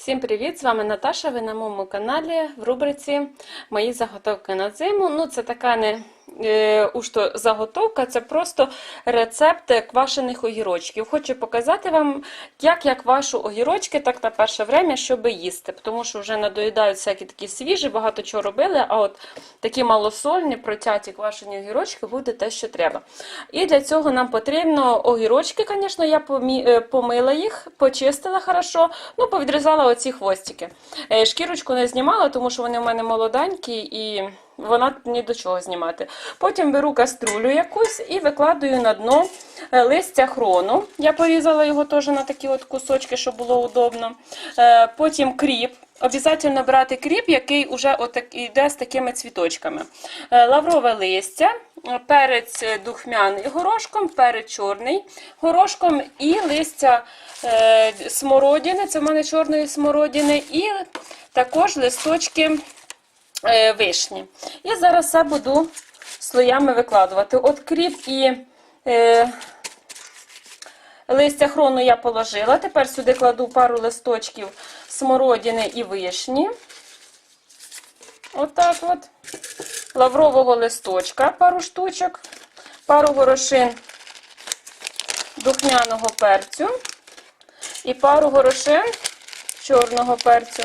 Всім привіт! З вами Наташа. Ви на моєму каналі в рубриці Мої заготовки на зиму. Ну, це така не е, уж заготовка, це просто рецепт квашених огірочків. Хочу показати вам, як я квашу огірочки, так на перше время, щоб їсти. Тому що вже надоїдають всякі такі свіжі, багато чого робили, а от такі малосольні, протяті квашені огірочки буде те, що треба. І для цього нам потрібно огірочки, звісно, я е, помила їх, почистила хорошо, ну, повідрізала оці хвостики. Е, Шкірочку не знімала, тому що вони в мене молоденькі і вона ні до чого знімати. Потім беру каструлю якусь і викладаю на дно е, листя хрону. Я порізала його теж на такі от кусочки, щоб було удобно. Е, Потім кріп. Обязательно брати кріп, який вже йде з такими цвіточками. Е, Лаврове листя, перець духмяний горошком, перець чорний горошком і листя смородини, це в мене чорної смородини, і також листочки вишні. І зараз все буду слоями викладувати. От кріп і е, листя хрону я положила. Тепер сюди кладу пару листочків смородини і вишні. Отак от. Лаврового листочка пару штучок, пару горошин духмяного перцю і пару горошин чорного перцю.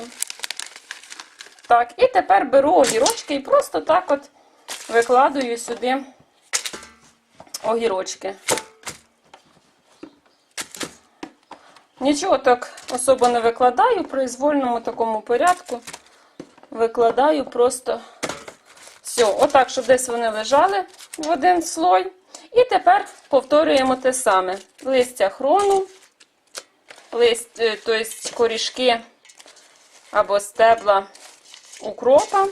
Так, і тепер беру огірочки і просто так от викладую сюди огірочки. Нічого так особо не викладаю, в произвольному такому порядку викладаю просто все. Отак, щоб десь вони лежали в один слой. І тепер повторюємо те саме: листя хрону, лист, тобто корішки або стебла укропа.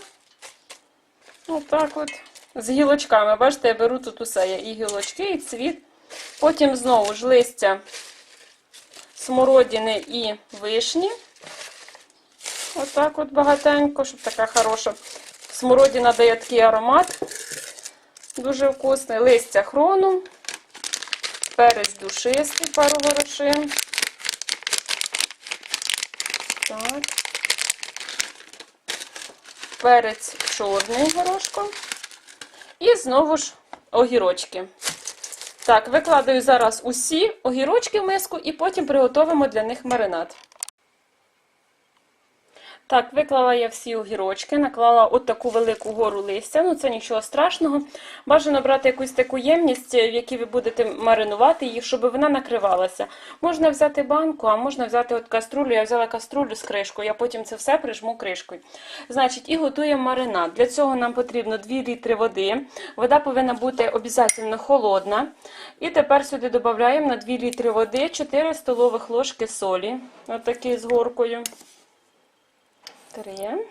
Отак от. З гілочками. Бачите, я беру тут усе. Є і гілочки, і цвіт. Потім знову ж листя смородини і вишні. Отак от багатенько, щоб така хороша. Смородина дає такий аромат. Дуже вкусний. Листя хрону, перець душистий, пару горошин. Так. Перець чорний горошком. І знову ж огірочки. Так, викладаю зараз усі огірочки в миску і потім приготуємо для них маринад. Так, виклала я всі огірочки, наклала от таку велику гору листя, ну це нічого страшного. Бажано брати якусь таку ємність, в якій ви будете маринувати їх, щоб вона накривалася. Можна взяти банку, а можна взяти от каструлю. Я взяла каструлю з кришкою, я потім це все прижму кришкою. Значить, і готуємо маринад. Для цього нам потрібно 2 літри води. Вода повинна бути обов'язково холодна. І тепер сюди додаємо на 2 літри води 4 столових ложки солі. Отакі з горкою. Три.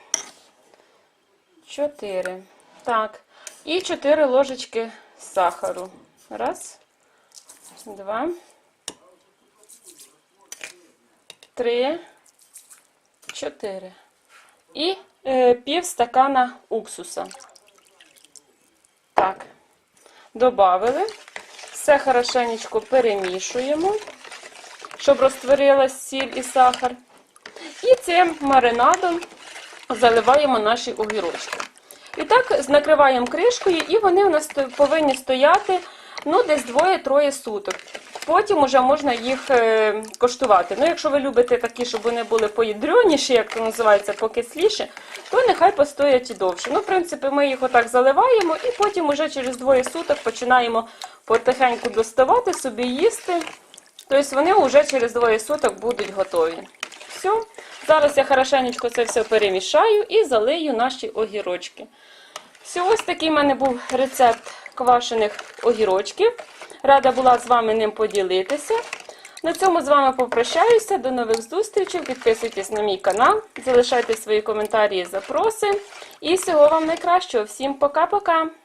Чотири. Так. І чотири ложечки сахару. Раз. Два. Три. Чотири. І е, пів стакана уксуса. Так. Добавили. Все хорошенечко перемішуємо, щоб розтворилась сіль і сахар. І цим маринадом заливаємо наші огірочки. І так накриваємо кришкою, і вони у нас повинні стояти ну, десь двоє-троє суток. Потім вже можна їх е, коштувати. Ну, якщо ви любите такі, щоб вони були поядреніші, як це називається, покисліші, то нехай постоять і довше. Ну, в принципі, ми їх отак заливаємо, і потім уже через двоє суток починаємо потихеньку доставати собі їсти. Тобто вони вже через двоє суток будуть готові. Все. Зараз я хорошенечко це все перемішаю і залию наші огірочки. Все, ось такий в мене був рецепт квашених огірочків. Рада була з вами ним поділитися. На цьому з вами попрощаюся. До нових зустрічей. Підписуйтесь на мій канал, залишайте свої коментарі і запроси. І всього вам найкращого. Всім пока-пока!